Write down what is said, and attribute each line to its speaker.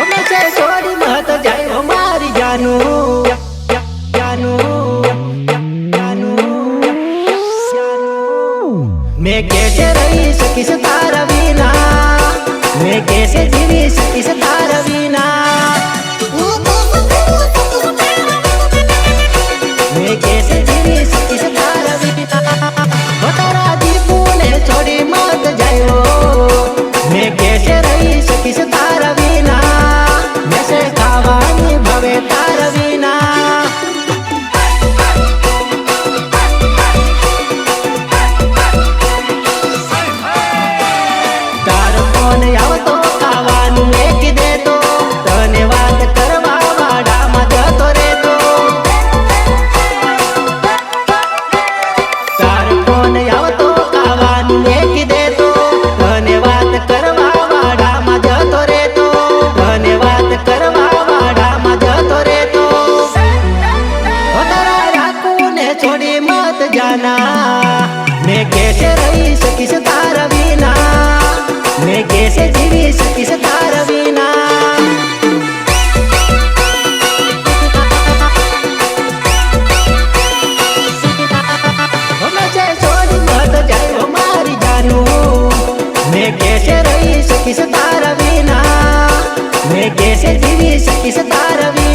Speaker 1: અમે છે છોડી મત જાય મારી જાનું. મેં કેસે રહી શકીશ તારા વિના? મેં કેસે જીવી શકીશ छोड़े मत जाना। मैं कैसे रही सकी तारा बिना? मैं कैसे जीवी सकी तारा बिना? तो तो कैसे रही सकी तारा बिना? मैं कैसे जीवी किस तारा बिना?